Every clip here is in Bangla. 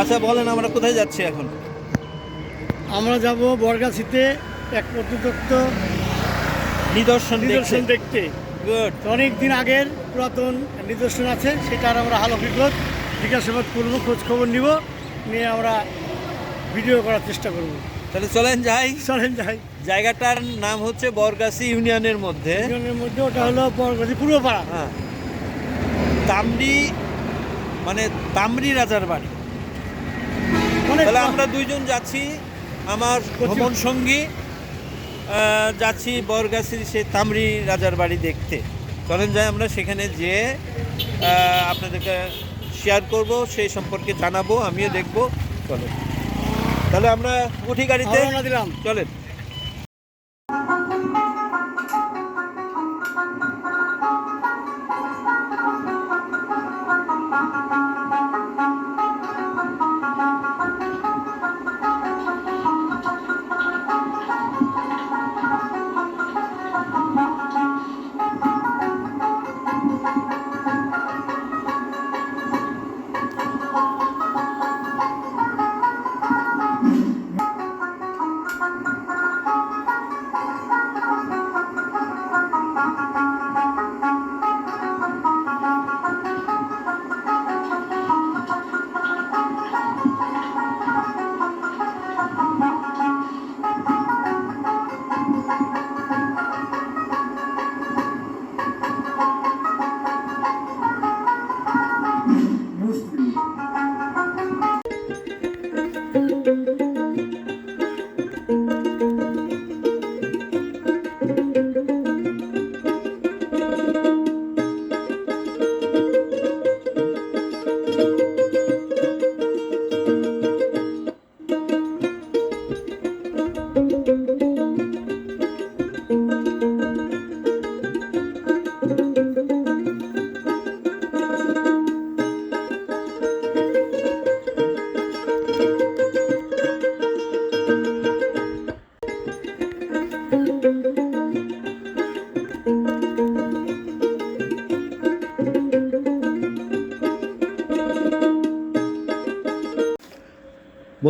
আচ্ছা বলেন আমরা কোথায় যাচ্ছি এখন? আমরা যাব বরগাছিতে এক প্রত্নতত্ত্ব নিদর্শন নিদর্শন দেখতে। গুড অনেক দিন আগের পুরাতন নিদর্শন আছে সেটার আমরা হাল হকিকত জিজ্ঞাসাবাদ করব খোঁজ খবর নিব নিয়ে আমরা ভিডিও করার চেষ্টা করব। তাহলে চলেন যাই। চলেন যাই। জায়গাটার নাম হচ্ছে বরগাছি ইউনিয়নের মধ্যে। ইউনিয়নের মধ্যে ওটা হলো বরগাছি পূর্বপাড়া। হ্যাঁ। তামরি মানে তামরি রাজার বাড়ি। তাহলে আমরা দুইজন যাচ্ছি আমার ভ্রমণ সঙ্গী যাচ্ছি বরগাছির সে তামরি রাজার বাড়ি দেখতে। চলেন যাই আমরা সেখানে যেয়ে আপনাদেরকে শেয়ার করব সেই সম্পর্কে জানাব আমিও দেখব। চলেন। তাহলে আমরা উঠি গাড়িতে। দিলাম চলেন।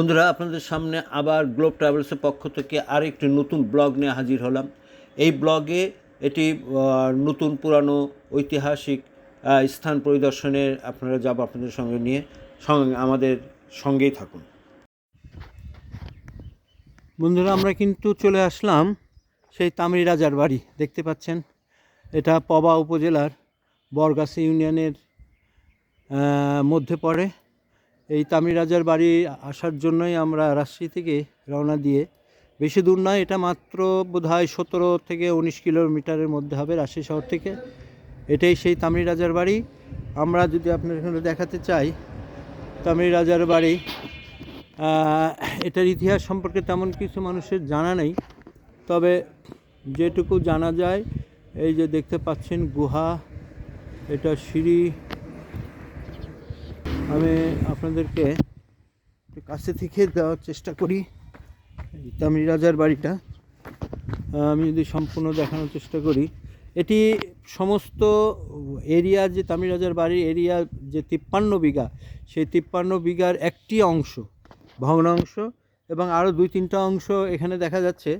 বন্ধুরা, আপনাদের সামনে আবার গ্লোব ট্রাভেলসের পক্ষ থেকে আরেকটি নতুন ব্লগ নিয়ে হাজির হলাম। এই ব্লগে এটি নতুন পুরানো ঐতিহাসিক স্থান পরিদর্শনের আপনারা যাব আপনাদের সঙ্গে নিয়ে। আমাদের সঙ্গেই থাকুন। বন্ধুরা, আমরা কিন্তু চলে আসলাম সেই তামরি রাজার বাড়ি, দেখতে পাচ্ছেন? এটা পবা উপজেলার বরগাছি ইউনিয়নের মধ্যে পড়ে। এই তামিল রাজার বাড়ি আসার জন্যই আমরা রাজশাহী থেকে রওনা দিয়ে, বেশি দূর নয়, এটা মাত্র বোধহয় সতেরো থেকে উনিশ কিলোমিটারের মধ্যে হবে রাজশাহী শহর থেকে। এটাই সেই তামিল রাজার বাড়ি। আমরা যদি আপনার এখানে দেখাতে চাই, তামিল রাজার বাড়ি এটার ইতিহাস সম্পর্কে তেমন কিছু মানুষের জানা নেই। তবে যেটুকু জানা যায়, এই যে দেখতে পাচ্ছেন গুহা, এটা সিঁড়ি আমি আপনাদেরকে কাছে থেকে দেওয়ার চেষ্টা করি। তামিল রাজার বাড়িটা। আমি যদি সম্পূর্ণ দেখানোর চেষ্টা করি। এটি সমস্ত এরিয়া যে তামিল রাজার বাড়ির এরিয়া যে তিপ্পান্ন বিঘা, সেই তিপ্পান্ন বিঘার একটি অংশ, ভগ্নাংশ এবং আরও দুই তিনটা অংশ এখানে দেখা যাচ্ছে।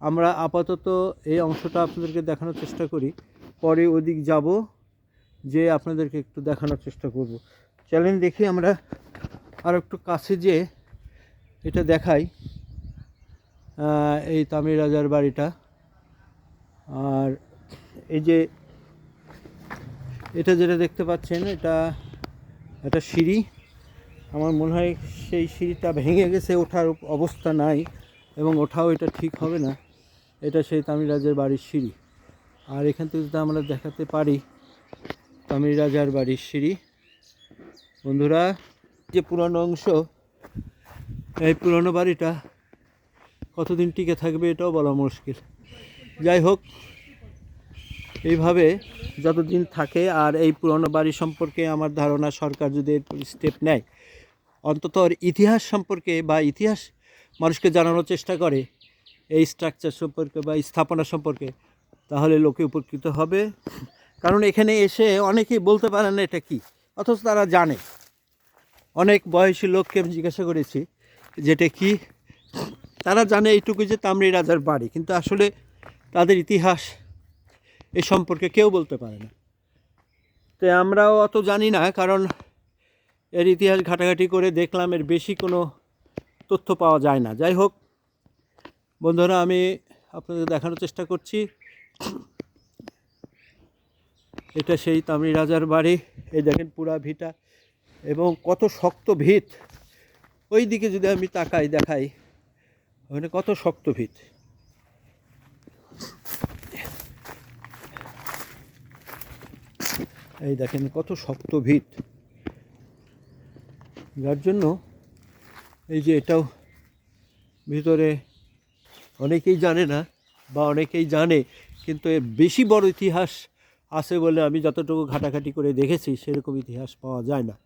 আমরা আপাতত এই অংশটা আপনাদেরকে দেখানোর চেষ্টা করি। পরে ওদিক যাব যে আপনাদেরকে একটু দেখানোর চেষ্টা করব। চ্যালেঞ্জ দেখি আমরা আর একটু কাছে যে এটা দেখাই। এই তামিল রাজার বাড়িটা। আর এই যে এটা যেটা দেখতে পাচ্ছেন, এটা একটা সিঁড়ি। আমার মনে হয় সেই সিঁড়িটা ভেঙে গেছে, ওঠার অবস্থা নাই এবং ওঠাও এটা ঠিক হবে না। এটা সেই তামিল রাজার বাড়ির সিঁড়ি। আর এখান থেকে যদি আমরা দেখাতে পারি তামিল রাজার বাড়ির সিঁড়ি। বন্ধুরা যে পুরনো অংশ, এই পুরনো বাড়িটা কতদিন টিকে থাকবে এটাও বলা মুশকিল। যাই হোক, এইভাবে যতদিন থাকে আর এই পুরনো বাড়ি সম্পর্কে আমার ধারণা সরকার যদি স্টেপ নেয়, অন্তত ইতিহাস সম্পর্কে বা ইতিহাস মানুষকে জানানোর চেষ্টা করে, এই স্ট্রাকচার সম্পর্কে বা স্থাপনা সম্পর্কে, তাহলে লোকে উপকৃত হবে। কারণ এখানে এসে অনেকেই বলতে পারে না এটা কি। অথচ তারা জানে। অনেক বয়সী লোককে আমি জিজ্ঞাসা করেছি যেটা কি? তারা জানে এইটুকু যে তামরি রাজার বাড়ি, কিন্তু আসলে তাদের ইতিহাস এ সম্পর্কে কেউ বলতে পারে না। তো আমরাও অত জানি না, কারণ এর ইতিহাস ঘাটাঘাটি করে দেখলাম এর বেশি কোনো তথ্য পাওয়া যায় না। যাই হোক, বন্ধুরা, আমি আপনাদের দেখানোর চেষ্টা করছি। এটা সেই তামরি রাজার বাড়ি। এই দেখেন পুরা ভিটা। এবং কত শক্ত ভিত। ওই দিকে যদি আমি তাকাই, দেখাই, ওখানে কত শক্ত ভিত। এই দেখেন কত শক্ত ভিত। যার জন্য এই যে এটাও ভিতরে অনেকেই জানে না বা অনেকেই জানে, কিন্তু এর বেশি বড় ইতিহাস আছে বলে আমি যতটুকু ঘাটাঘাটি করে দেখেছি, সেরকম ইতিহাস পাওয়া যায় না।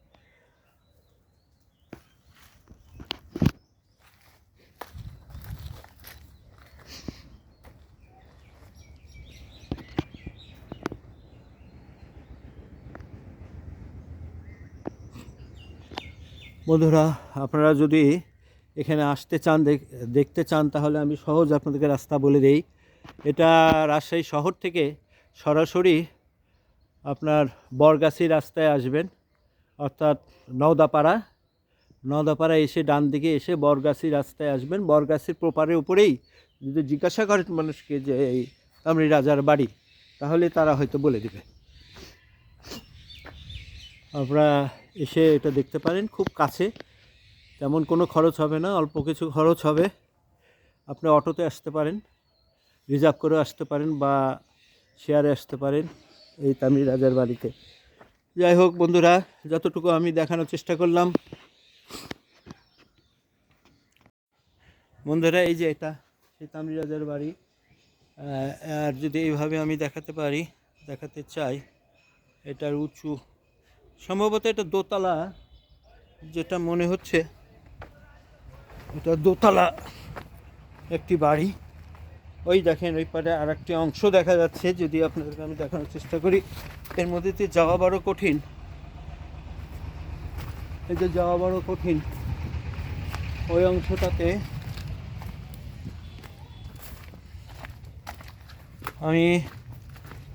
বন্ধুরা, আপনারা যদি এখানে আসতে চান, দেখ- দেখতে চান, তাহলে আমি সহজ আপনাদেরকে রাস্তা বলে দেই। এটা রাজশাহী শহর থেকে সরাসরি আপনার বরগাছি রাস্তায় আসবেন। অর্থাৎ নওদাপাড়া। নওদাপাড়া এসে ডান দিকে এসে বরগাছি রাস্তায় আসবেন। বরগাছির প্রপারের উপরেই যদি জিজ্ঞাসা করেন মানুষকে যে এই তামরি রাজার বাড়ি, তাহলে তারা হয়তো বলে দেবে। আপনারা এসে এটা দেখতে পারেন, খুব কাছে। তেমন কোনো খরচ হবে না, অল্প কিছু খরচ হবে। আপনি অটোতে আসতে পারেন, রিজার্ভ করে আসতে পারেন বা শেয়ারে আসতে পারেন। এই তামিল রাজার বাড়িতে। যাই হোক বন্ধুরা, যতটুকু আমি দেখানোর চেষ্টা করলাম। বন্ধুরা, এই যে এটা সেই তামিল রাজার বাড়ি। আর যদি এইভাবে আমি দেখাতে পারি, দেখাতে চাই, এটার উঁচু, সম্ভবত এটা দোতলা, যেটা মনে হচ্ছে, এটা দোতলা একটি বাড়ি। ওই দেখেন, ওই পারে আর একটি অংশ দেখা যাচ্ছে, যদি আপনাদেরকে আমি দেখানোর চেষ্টা করি। এর মধ্যে দিয়ে যাওয়া বড় কঠিন, এই যে যাওয়া বড় কঠিন, ওই অংশটাতে আমি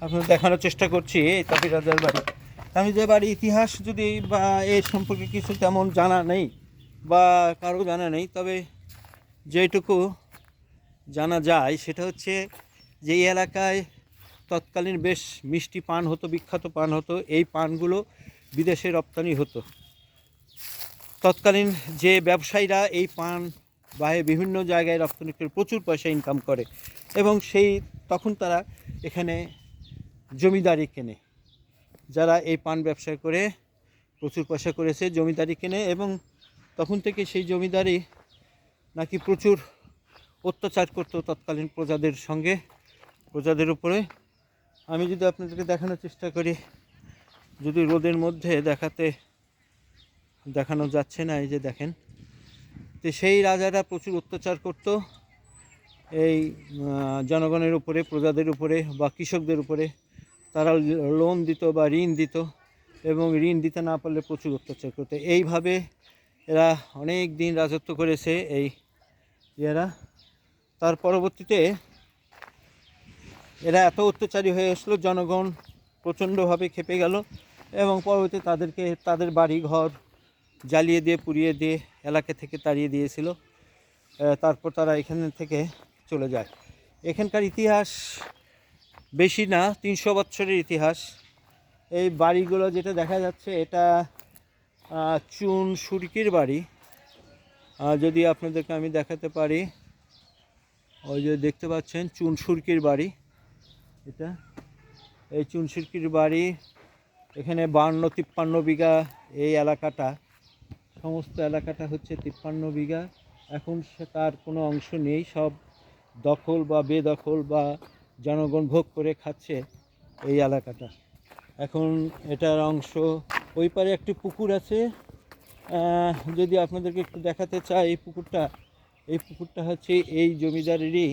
আপনাদের দেখানোর চেষ্টা করছি, এই তাপি রাজার বাড়ি। আমি যে বাড়ি, ইতিহাস যদি বা এর সম্পর্কে কিছু তেমন জানা নেই বা কারও জানা নেই, তবে যেটুকু জানা যায়, সেটা হচ্ছে যে এলাকায় তৎকালীন বেশ মিষ্টি পান হতো, বিখ্যাত পান হতো, এই পানগুলো বিদেশে রপ্তানি হতো। তৎকালীন যে ব্যবসায়ীরা এই পান বাইরে বিভিন্ন জায়গায় রপ্তানি করে প্রচুর পয়সা ইনকাম করে এবং সেই তখন তারা এখানে জমিদারি কেনে। যারা এই পান ব্যবসা করে প্রচুর পয়সা করেছে, জমিদারি কেনে এবং তখন থেকে সেই জমিদারি নাকি প্রচুর অত্যাচার করতো তৎকালীন প্রজাদের সঙ্গে, প্রজাদের উপরে। আমি যদি আপনাদেরকে দেখানোর চেষ্টা করি, যদি রোদের মধ্যে দেখাতে, দেখানো যাচ্ছে না, এই যে দেখেন, তো সেই রাজারা প্রচুর অত্যাচার করত। এই জনগণের উপরে, প্রজাদের উপরে বা কৃষকদের উপরে, তারা লোন দিত বা ঋণ দিত এবং ঋণ দিতে না পারলে প্রচুর অত্যাচার করতো। এইভাবে এরা অনেক দিন রাজত্ব করেছে, এই এরা তার পরবর্তীতে এরা এত অত্যাচারী হয়ে আসলো জনগণ প্রচণ্ডভাবে খেপে গেল এবং পরবর্তীতে তাদেরকে তাদের বাড়ি, ঘর জ্বালিয়ে দিয়ে, পুড়িয়ে দিয়ে এলাকা থেকে তাড়িয়ে দিয়েছিল। তারপর তারা এখান থেকে চলে যায়। এখানকার ইতিহাস বেশি না, তিনশো বছরের ইতিহাস। এই বাড়িগুলো যেটা দেখা যাচ্ছে, এটা চুন সুরকির বাড়ি। যদি আপনাদেরকে আমি দেখাতে পারি ওই যে দেখতে পাচ্ছেন চুন সুরকির বাড়ি। এটা, এই চুন সুরকির বাড়ি এখানে বান্ন তিপ্পান্ন বিঘা এই এলাকাটা, সমস্ত এলাকাটা হচ্ছে তিপ্পান্ন বিঘা। এখন সে তার কোনো অংশ নেই, সব দখল বা বেদখল বা জনগণ ভোগ করে খাচ্ছে এই এলাকাটা। এখন এটার অংশ, ওই পারে একটি পুকুর আছে। যদি আপনাদেরকে একটু দেখাতে চাই এই পুকুরটা এই পুকুরটা হচ্ছে এই জমিদারেরই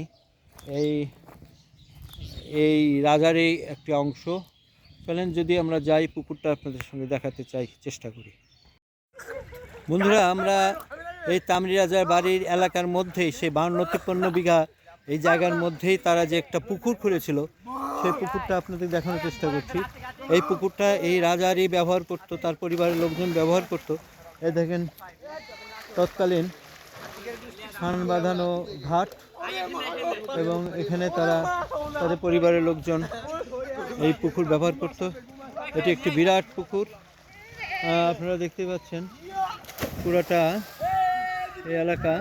এই এই রাজারই একটি অংশ। চলেন যদি আমরা যাই পুকুরটা আপনাদের সঙ্গে দেখাতে চাই, চেষ্টা করি। বন্ধুরা, আমরা এই তামরি রাজার বাড়ির এলাকার মধ্যেই, সেই বান্ন তিপ্পান্ন বিঘা এই জায়গার মধ্যেই তারা যে একটা পুকুর খুঁড়েছিল, সেই পুকুরটা আপনাদের দেখানোর চেষ্টা করছি। এই পুকুরটা এই রাজারই ব্যবহার করতো, তার পরিবারের লোকজন ব্যবহার করতো। এ দেখেন, তৎকালীন স্নান বাঁধানো ঘাট এবং এখানে তারা তাদের পরিবারের লোকজন এই পুকুর ব্যবহার করতো। এটি একটি বিরাট পুকুর। আপনারা দেখতে পাচ্ছেন পুরোটা এই এলাকা।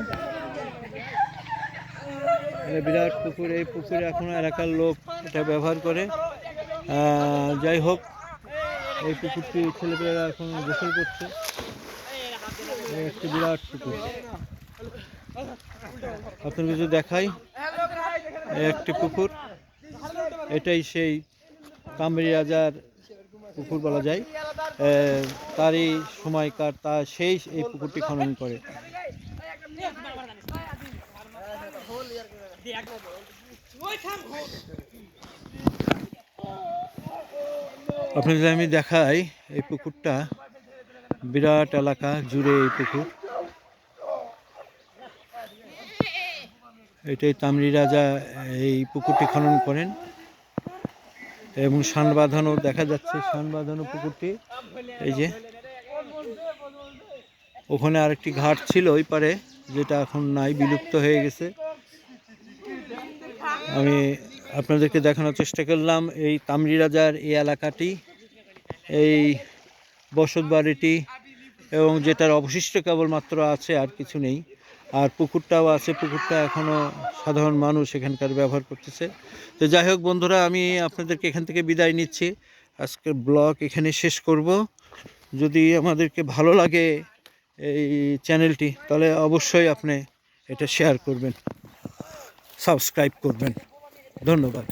বিরাট পুকুর, এই পুকুরে এখনও এলাকার লোক এটা ব্যবহার করে। যাই হোক, এই পুকুরটি ছেলেপেলেরা এখন গোসল করছে। একটি বিরাট পুকুর। আপনাদের যদি দেখাই একটি পুকুর, এটাই সেই কামরি রাজার পুকুর বলা যায়। তারই সময়কার, তা সেই এই পুকুরটি খনন করে। আপনাদের আমি দেখাই, এই পুকুরটা বিরাট এলাকা জুড়ে এই পুকুর। এটাই তামরি রাজা এই পুকুরটি খনন করেন। এবং শান বাঁধানো, দেখা যাচ্ছে শান বাঁধানো পুকুরটি, এই যে। ওখানে আরেকটি ঘাট ছিল ওই পারে, যেটা এখন নাই, বিলুপ্ত হয়ে গেছে। আমি আপনাদেরকে দেখানোর চেষ্টা করলাম, এই তামরি রাজার এই এলাকাটি, এই বসত বাড়িটি এবং যেটার অবশিষ্ট কেবলমাত্র আছে আর কিছু নেই। আর পুকুরটাও আছে, পুকুরটা এখনও সাধারণ মানুষ এখানকার ব্যবহার করতেছে। তো যাই হোক বন্ধুরা, আমি আপনাদেরকে এখান থেকে বিদায় নিচ্ছি। আজকের ব্লগ এখানে শেষ করব। যদি আমাদেরকে ভালো লাগে এই চ্যানেলটি, তাহলে অবশ্যই আপনি এটা শেয়ার করবেন সাবস্ক্রাইব করবেন। ধন্যবাদ।